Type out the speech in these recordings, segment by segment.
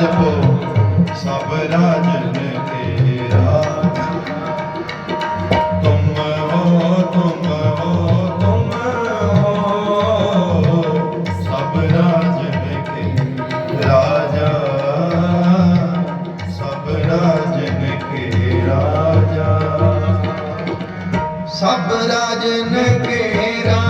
ਜਪੋ ਸਭ ਰਾਜਨ ਤੇਰਾ ਤੁਮ ਹੋ ਤੁਮ ਹੋ ਤੁਮ ਹੋ, ਸਭ ਰਾਜਨ ਕੇ ਰਾਜਾ। ਸਭ ਰਾਜਨ ਕੇ ਰਾਜਾ। ਸਭ ਰਾਜਨ ਕੇ ਰਾਜਾ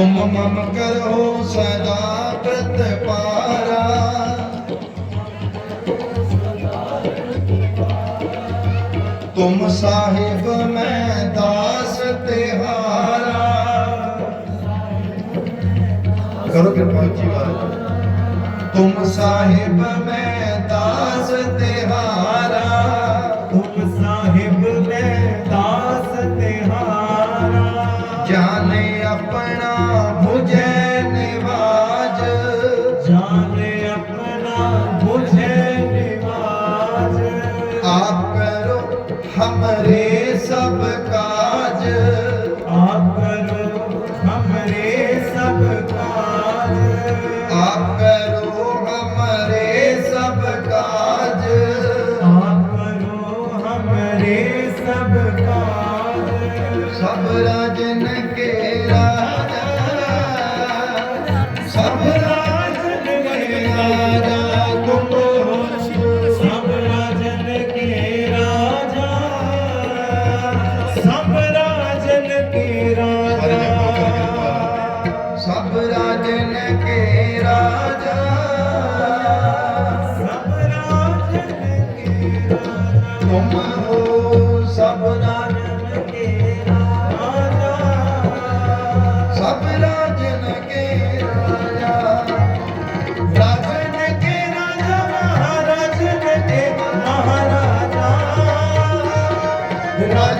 तुम मम करो सदा प्रत पारा तुम साहिब, मैं दास तिहारा। करो कृपा जी तुम साहिब, मैं दास तिहारा। मुझे निवाज आप करो हमरे सब काज Gracias.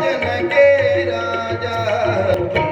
ਜਨ ਕੇ ਰਾਜਾ।